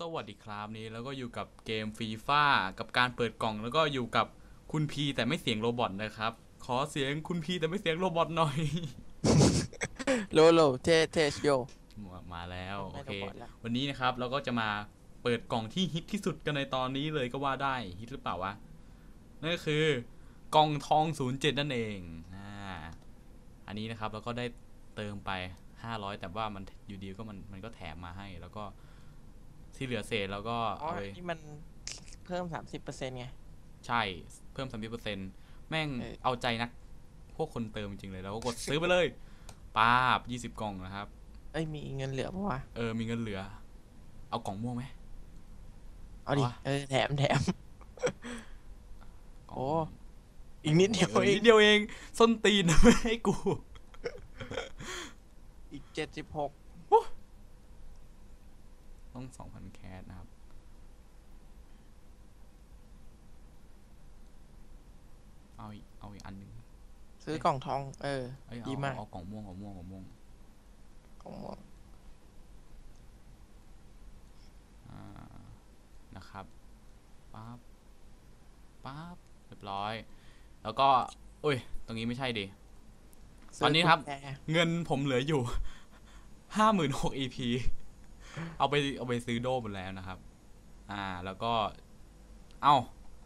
สวัสดีครับนี้แล้วก็อยู่กับเกมฟีฟ่ากับการเปิดกล่องแล้วก็อยู่กับคุณพีแต่ไม่เสียงโรบอทนะครับ ขอเสียงคุณพีแต่ไม่เสียงโรบอทหน่อย โลโลเทเทชโยมามาแล้วโอไม่เคโรบอทแล้ววันนี้นะครับเราก็จะมาเปิดกล่องที่ฮิตที่สุดกันในตอนนี้เลยก็ว่าได้ฮิตหรือเปล่าวะนั่นก็คือกล่องทอง07นั่นเองอ่าอันนี้นะครับเราก็ได้เติมไป500แต่ว่ามันอยู่ดีก็มันมันก็แถมมาให้แล้วก็ ที่เหลือเศษเราก็อ๋อเอาไปนี่มันเพิ่มสามสิบเปอร์เซ็นต์ไง ใช่เพิ่ม30%แม่งเออ เอาใจนัก พวกคนเติมจริงๆเลยแล้วก็กดซื้อไปเลยป้าบ20กล่องนะครับ เอ้ยมีเงินเหลือปะวะเออ มีเงินเหลือ เอากล่องม่วงไหม เอาดิเอาวะเออแถมแถม กล่งโอ้ม่วงอีกนิดเดียวเออเอนิงดเดียวเอง ส้นตีน ไม่ให้กู อีกเจ็ดสิบหก ต้องสองพันแคสนะครับ เอาอีกเอาอีกอันหนึ่งซื้อกล่องทอง เออ เอ้ยเอาดีมาก เอากล่องม่วงกล่องม่วงกล่องม่วงกล่องม่วงอ่านะครับปั๊บปั๊บเรียบร้อย แล้วก็อุ้ย ตรงนี้ไม่ใช่ดิ ตอนนี้ครับ ซื้กุญแจเงินผมเหลืออยู่ ห้าหมื่นหก EP เอาไปเอาไปซื้อโดหมดแล้วนะครับ อ่า แล้วก็ เอ้า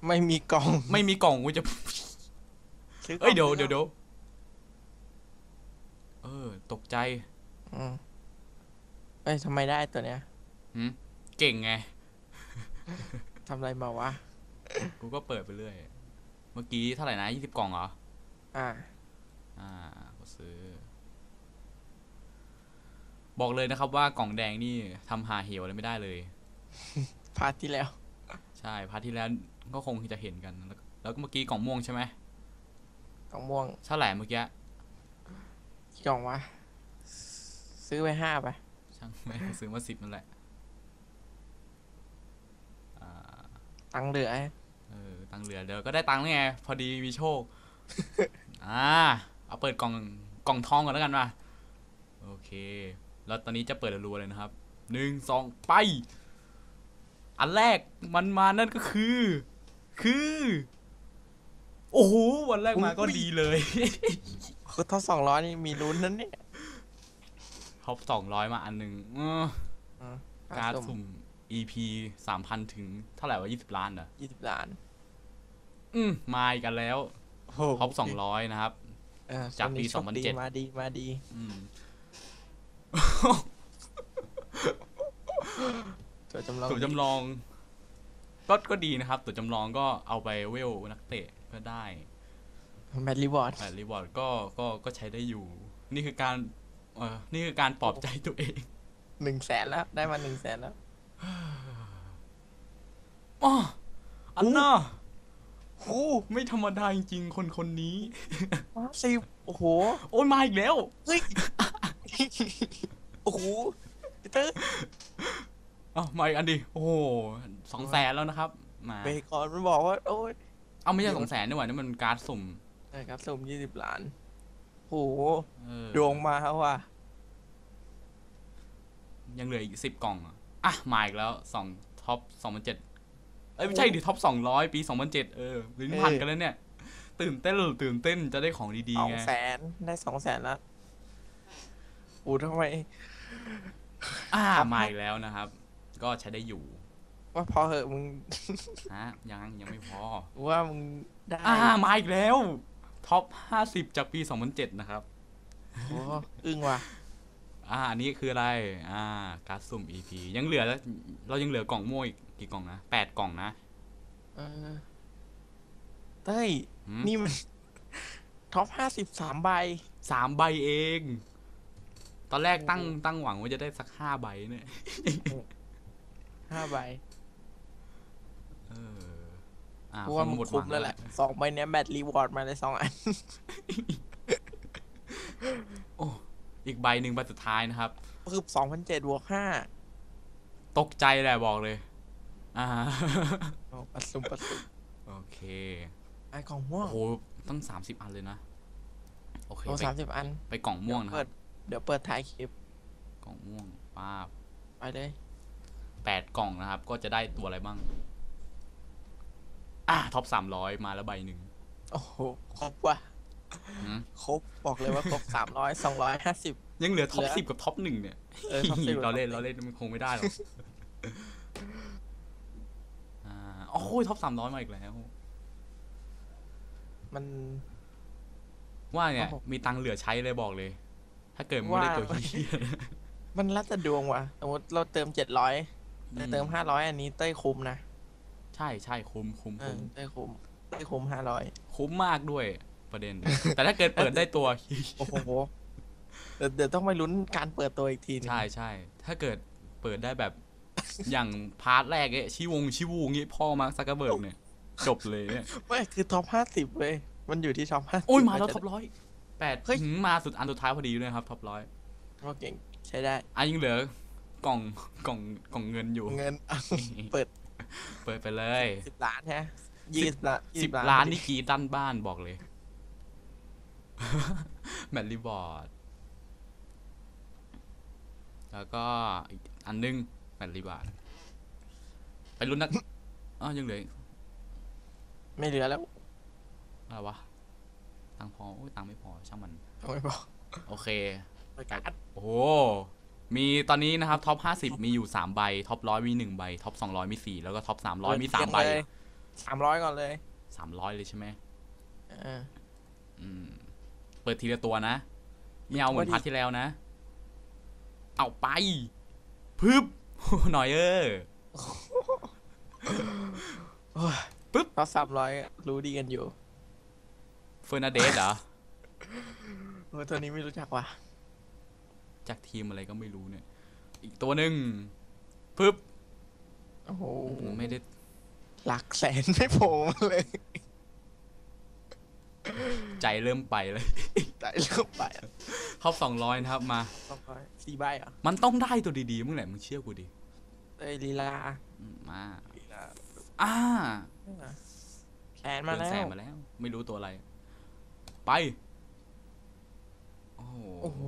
ไม่มีกล่องไม่มีกล่องกูจะ ซื้อกล่เอ้งยเดี๋ยวเดี๋ยวเดี๋ยวเออ ตกใจอืมเอ้ยทำไมได้ตัวเนี้ยหืมเก่งไง ทำอะไรมาวะ กูก็เปิดไปเรื่อย เมื่อกี้เท่าไหร่นะยี่สิบกล่องเหรอ อ่า อ่า ก็ซื้อ บอกเลยนะครับว่ากล่องแดงนี่ทำหาเหวอะไรไม่ได้เลย พาร์ทที่แล้ว ใช่พาร์ทที่แล้วก็คงจะเห็นกัน แล้วแล้วก็เมื่อกี้กล่องม่วงใช่ไหมกล่องม่วงเท่าไหร่เมื่อกี้กี่กล่องวะ ซื้อไปห้าไป ช่างไม่งซื้อมาสิบนั่นแหละอ่า ตังค์เหลือ เออตังค์เหลือเดี๋ยวก็ได้ตังค์นี่ไง พอดีมีโชค อ่า เอาเปิดกล่องกล่องทองก่อนแล้วกันว่ะโอเค แล้วตอนนี้จะเปิดรัวๆเลยนะครับหนึ่งสองไป อันแรกมันมานั่นก็คือ คือ โอ้โหวันแรกมาก็อุ้ยดีเลยคือถ้าสองร้อยนี่มีลุ้นนั่นเนี่ยท็อปสองร้อยมาอันหนึ่งเอออืมการดสุ่ม EP สามพันถึงเท่าไหร่วะยี่สิบล้านเหรอยี่สิบล้าน อืมมาอีกกันแล้วโอ้โหท็อปสองร้อยนะครับเออจากปีช่วงนี้โชคดี2007มาดีมาดี อืม ตัวจำลองตัวจำลอง ก็ก็ดีนะครับ ตัวจำลองก็เอาไปเวลนักเตะก็ได้แมทรีวอร์ดแต่รีวอร์ดก็ก็ก็ใช้ได้อยู่ นี่คือการเออนี่คือการปลอบใจตัวเองหนึ่งแสนแล้ว ได้มาหนึ่งแสนแล้วอ๋ออันน่ะโอ้ไม่ธรรมดาจริงๆ คนคนนี้มาสิบโอ้โห โอ้ยมาอีกแล้ว เฮ้ย โอ้โหพีเตอร์อ้าวมาอีกอันดิโอ้โหสองแสนแล้วนะครับ มาเบคอนมันบอกว่า โอ้ยเอาไม่ใช่สองแสนนี่หว่านี่มันการ์ดสุ่มนะครับสุ่มยี่สิบล้านโอ้โหเออดวงมาว่ะยังเหลืออีกสิบกล่องอะอะมาอีกแล้วสองท็อปสองพันเจ็ดเอ้ยไม่ใช่ดิท็อปสองร้อยปีสองพันเจ็ดเออลิ้นพันกันแล้วเนี่ย ตื่นเต้นตื่นเต้นจะได้ของดีสๆองไง แสนได้สองแสนแล้วโอ้ทำไม อ่าครับมาอีกแล้วนะครับ ก็ใช้ได้อยู่ ว่าพอเหอะมึงฮะยังยังไม่พอ ว่ามึงได้อ่ามาอีกแล้ว ท็อปห้าสิบจากปีสองพันเจ็ดนะครับโอ้โหอึ้งว่ะอ่าอันนี้คืออะไร อ่าการ์ดสุ่ม EP ยังเหลือ เรายังเหลือกล่องม่วงอีกกี่กล่องนะแปดกล่องนะเออเต้ยหืมนี่มันท็อปห้าสิบสามใบสามใบเอง ตอนแรกตั้งตั้งหวังว่าจะได้สักห้าใบเนี่ยห้าใบเอออ่ากูว่าคมึงงหมดหคุ้วัมงแล้วแหละสองใบเนี้ยแบตรีวอร์ดมาเลยสองอัน โอ้อีกใบหนึ่งใบสุดท้ายนะครับคือสองพันเจ็ดบวกห้าตกใจแหละบอกเลย อ่าปัดซุ่มปัดซุ่มโอเคไอ้กล่องม่วโอ้งโหตั้งสามสิบอันเลยนะ โอเคโอ้ไปสามสิบอัน ไปกล่องม่วงนะคเปิรัดบ เดี๋ยวเปิดท้ายคลิปกล่องม่วงป้าบไปเลยแปดกล่องนะครับ ก็จะได้ตัวอะไรบ้าง อะท็อปสามร้อยมาแล้วใบหนึ่งโอ้โหครบว่ะหืมครบบอกเลยว่าครบสามร้อยสองร้อยห้าสิบ ยังเหลือท็อปเหลือสิบกับท็อปหนึ่งเนี่ย เออท็อปสิบเราเล่นเราเล่นมันคงไม่ได้หรอกอ่าโอ้ยท็อปสามร้อยมาอีกแล้ว มัน ว่าเนี่ย โอ้โห มีตังค์เหลือใช้เลยบอกเลย ถ้าเกิดมึงไม่ได้ว่าตัวเฮียมันรัดแต่ดวงว่ะสมมติเราเติมเจ็ดร้อยเติมห้าร้อยอันนี้เต้ยคุ้มนะ ใช่ใช่คุ้มคุ้มเอคุ้อมเต้ยคุ้มเต้ยคุ้มห้าร้อยคุ้มมากด้วยประเด็น แต่ถ้าเกิดเปิดได้ตัวโอ้โหเดี๋ยวเดี๋ยวต้องไปลุ้นการเปิดตัวอีกทีหนึงใช่ใช่ถ้าเกิดเปิดได้แบบอย่างพาร์ทแรกเนี่ยชิวงชิวูงี้พ่อมาร์คซักเกอร์เบิร์กเนี่ยจบเลยเนี่ยไม่คือท็อปห้าสิบเว้ยมันอยู่ที่ท็อปห้าโอ้ยมาแล้วท็อปร้อย แปดเฮ้ยหืมมาสุดอันสุดท้ายพอดีด้วยครับท็อปร้อยโอเก่งใช้ได้อะยังเหลือกล่องกล่องกล่องเงินอยู่ เงินอะเปิดเปิดไปเลยสิบล้านใช่ไหมยี่สิบล้านสิบล้านนี่กรีดด้านบ้านบอกเลย แมทรีบอร์ด แล้วก็อีกอันนึงแมทรีบอร์ดไปรุ่นนักอ๋อยังเหลืออีกไม่เหลือแล้วอะไรวะ ตังค์พอโอ้ยตังค์ไม่พอช่างมันต้องไม่บอกโอเค ประกาศโอ้โหมีตอนนี้นะครับท็อปห้าสิบมีอยู่สามใบท็อปร้อยมีหนึ่งใบท็อปสองร้อยมีสี่แล้วก็ท็อปสามร้อยมีสามใบ สามร้อยก่อนเลยสามร้อยเลยใช่ไหมเออ อืม เปิดทีละตัวนะไม่เอาเหมือนว่าดิพาร์ทที่แล้วนะ เอาไปพึบ หน่อยเออปึ๊บเขาสามร้อยรู้ดีกันอยู่ เฟอร์นาเดสเหรอเออตัวนี้ไม่รู้จักว่ะจากทีมอะไรก็ไม่รู้เนี่ย อีกตัวหนึ่งปึ๊บโอ้โหไม่ได้หลักแสนไม่โผล่มาเลยใจเริ่มไปเลยแต่เริ่มไปอะท็อปสองร้อยนะครับมา สองร้อยสี่ใบเหรอะมันต้องได้ตัวดีๆมึงแหละมึงเชื่อกูดิเอ้ยลีลาอืมมาลีลาอ่าแสนมาเกินแล้แสนวมาแล้ว ไม่รู้ตัวอะไร ไป โอ้โหโอ้โห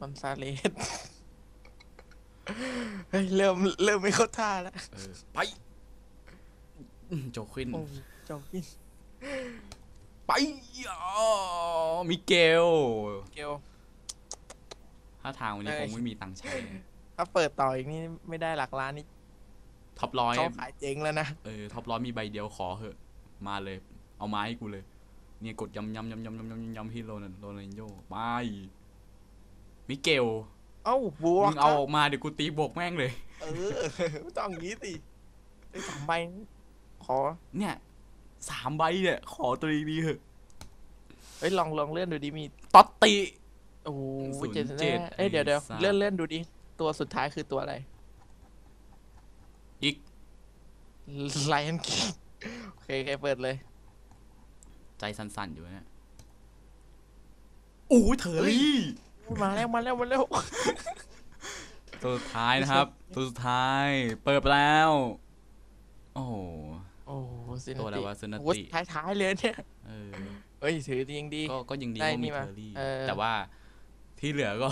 บันซาเลสเฮ้ยเริ่มเริ่มไม่เข้าท่าแล้วเออไปอืมโจควิน โอ้เจ้าพี่ไปอ๋อมิเกล เกล ถ้าทางวันนี้เอ้คย งไม่มีตังค์ใช้ ถ้าเปิดต่ออีกนี่ไม่ได้หลักล้านนี่ท็อปร้อย เขาขายเจ๊งแล้วนะ เออ ท็อปร้อยมีใบเดียวขอเหอะ มาเลย เอาไม้ให้กูเลย เนี่ยกดยำยำยำยำยำยำยำที่โรนันโรนันโยไปมิเกล เอ้าบวกมึงเอาออกมาเดี๋ยวกูตีบวกแม่งเลย เออต้องอย่างนี้สิไอ้สามใบ ขอ เนี่ยสามใบเนี่ย ขอตัวดีๆเหอะเฮ้ยลองลองเลื่อนดูดิมีตอตติโอ้โหศูนย์เจ็ดเจ็ดแน่เอ้ยเดี๋ยวเดี๋ยวไอ้สัสเลื่อนเลื่อนดูดิตัวสุดท้ายคือตัวอะไร อีกไลออนคิงโอเคโอเคเปิดเลย ใจสั่นๆอยู่เนี่ยโอ้ยเธอรี่มาแล้วมาแล้วมาแล้วตัวสุดท้ายนะครับ ตัวสุดท้าย เปิดไปแล้ว โอ้โหโอ้โหซินาตัวอะไรติวะซินาติโอ้ท้ายท้ายๆเลยเนี่ยเออเฮ้ยถือดียังดี ก็ก็ยังดีได้ว่านี่มีมาเทอร์รี่เออแต่ว่าที่เหลือก็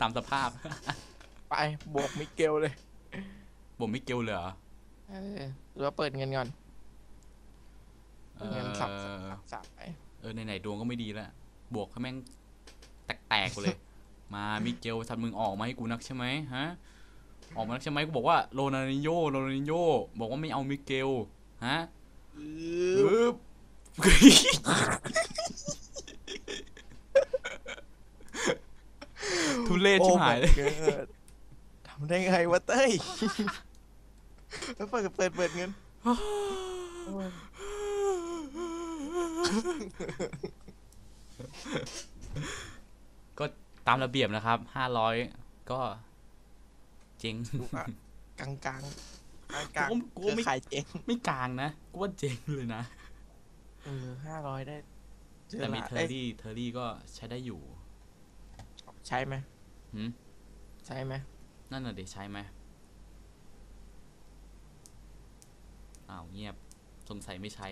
ตามสภาพ ไปบวกมิเกลเลยผมไม่เกลเหลือเออหรือว่าเปิดเงินก่อน เอเงินสับอสับไปเออไหนๆดวงก็ไม่ดีแล้วบวกให้แม่งแตกๆกูเลย มามิเกลทัดมึงออกมาให้กูนักใช่ไหมฮะออกมานักใช่ไหมกูบอกว่าโรนัลดินโยโรนัลดินโยบอกว่าไม่เอามิเกลฮะเออปึ๊บทุเรศชิบหายเลยโอ้ my god ทำได้ไงวะเต้ยแล้วเปิดเปิดเปิดเงิน ก็ตามระเบียบนะครับห้าร้อยก็เจ๊งกลางกลางกลางกลางกูก็ไม่ขายเจ๊งไม่กลางนะกูว่าเจ๊งเลยนะเออห้าร้อยได้เจอแต่มีละเทอร์รี่เทอร์รี่ก็ใช้ได้อยู่เอ้ยใช้ไหมหืมใช้ไหมนั่นน่ะเด็ใช้ไหมอ้าวเงียบสงสัยไม่ใช้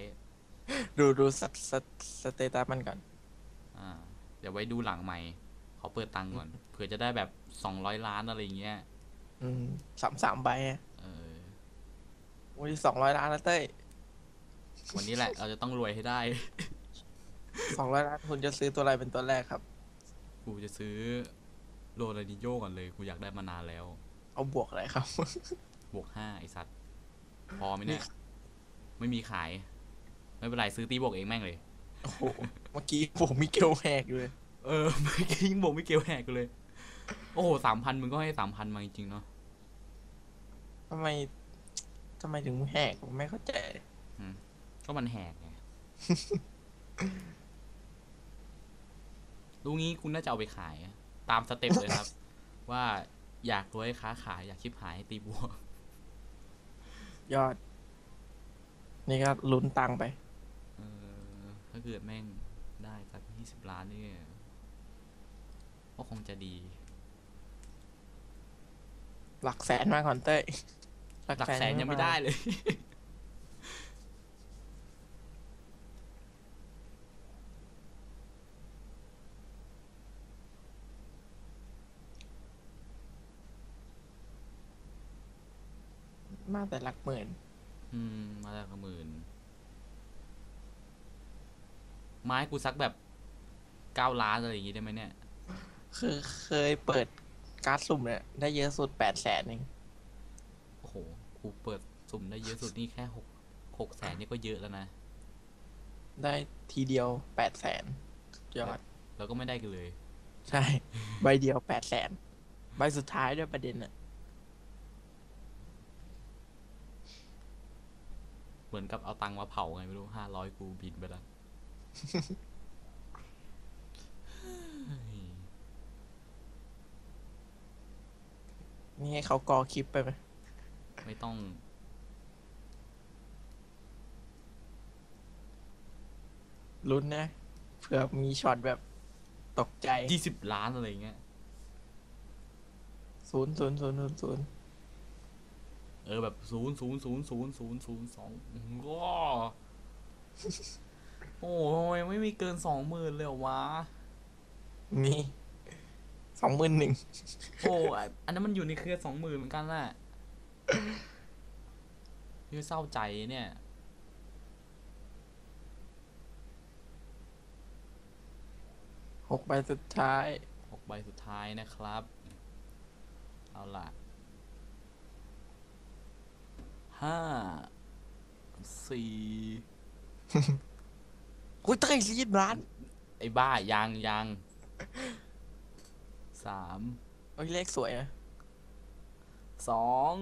ดูดูสสสเตตัสมันก่อน อ่า เดี๋ยวไว้ดูหลังใหม่ขอเปิดตังค์ก่อนเผื่อจะได้แบบสองร้อยล้านอะไรอย่างเงี้ย อืมสามสามใบอะเออวันที่สองร้อยล้านแล้วเต้ยวันนี้แหละ เราจะต้องรวยให้ได้ สองร้อยล้านคุณจะซื้อตัวอะไรเป็นตัวแรกครับ กูจะซื้อโรนัลดินโยก่อนเลยกูอยากได้มานานแล้ว เอาบวกอะไรครับ บวกห้าไอสัตว์ พอไหมเนี่ย ไม่มีขาย ไม่เป็นไรซื้อตีบวกเองแม่งเลยโอ้โหเมื่อกี้ผมมีเกลแหกอยู่เลยเออเมื่อกี้ยังบอกไม่เกี่ยวแหกกูเลย โอ้โหสามพันมึงก็ให้สามพันมาจริงๆเนาะทำไมทำไมถึงแหกผมไม่เข้าใจก็มันแหกไงลูกนี้คุณน่าจะเอาไปขายอะตามสเต็ปเลยครับ ว่าอยากรวยค้าขายอยากชิบหายตีบวก ยอด นี่ก็ลุ้นตังค์ไปเออ ถ้าเกิดแม่งได้สักยี่สิบล้านนี่ก็คงจะดี หลักแสนมาก่อนเต้ยหลักแสนยังไม่ได้เลย มาแต่หลักหมื่น อืม มาแล้วก็หมื่น ไม้กูสักแบบเก้าล้านอะไรอย่างงี้ได้ไหมเนี่ย คือเคยเปิดการ์ดสุ่มเนี่ยได้เยอะสุดแปดแสนเองโอ้โห กูเปิดสุ่มได้เยอะสุดนี่แค่หกหกแสนนี่ก็เยอะแล้วนะ ได้ทีเดียวแปดแสนยอดแล้วก็ไม่ได้กันเลย ใช่ ใบเดียวแปดแสนใบสุดท้ายด้วยประเด็นอะเหมือนกับเอาตังค์มาเผาไงไม่รู้ห้าร้อยกูบินไปแล้ว นี่ให้เขากอคลิปไปไหมไม่ต้อง ลุ้นนะ เผื่อมีช็อตแบบตกใจยี่สิบล้านอะไรเงี้ยศูนย์ศูนย์ศูนย์ศูนย์ศูนย์เออแบบศูนย์ศูนย์ศูนย์ศูนย์ศูนย์ศูนย์สองว้า โอ้ยไม่มีเกินสองหมื่นเลยเหรอวะ นี่สองหมื่นหนึ่งโอ้ยอันนั้นมันอยู่ในเครือสองหมื่นเหมือนกันแหละนี่เศร้าใจเนี่ย หกใบสุดท้าย หกใบสุดท้ายนะครับ เอาล่ะห้าสี่ อุ้ยเต้ยรีบร้าน ไอ้บ้ายังยังสามโอ้ยเลขสวยอะสอง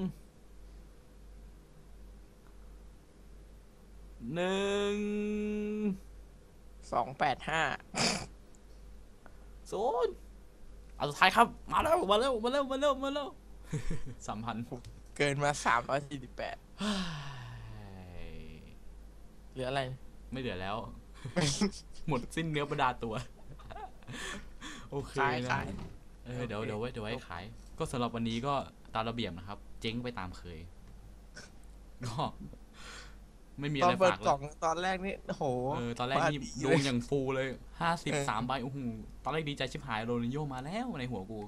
หนึ่งสองแปดห้าศูนย์เอาสุดท้ายครับ มาแล้วมาแล้วมาแล้วมาแล้วมาแล้วสามพันเกินมาสามร้อยสี่สิบแปดเหลืออะไร ไม่เหลือแล้ว หมดสิ้นเนื้อประดาตัว โอเคขายนะขายเออเดี๋ยวเดี๋ยวไว้เดี๋ยวไว้ขาย ก็สำหรับวันนี้ก็ตามระเบียบนะครับ เจ๊งไปตามเคย ก็ ไม่มีตอะอนไรเปิดฝากกเลล่อยงตอนแรกนี่โอ้โห เออตอนแรกนี่มาดีดวงอย่างฟูเลยห้าสิบเออสามใบโอ้โหตอนแรกดีใจชิบหายโรนัลโยมาแล้วในหัวกู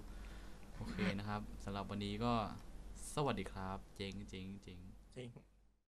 โอเคนะครับสำหรับวันนี้ก็ สวัสดีครับ เจ๊งเจ๊งเจ๊ง จริง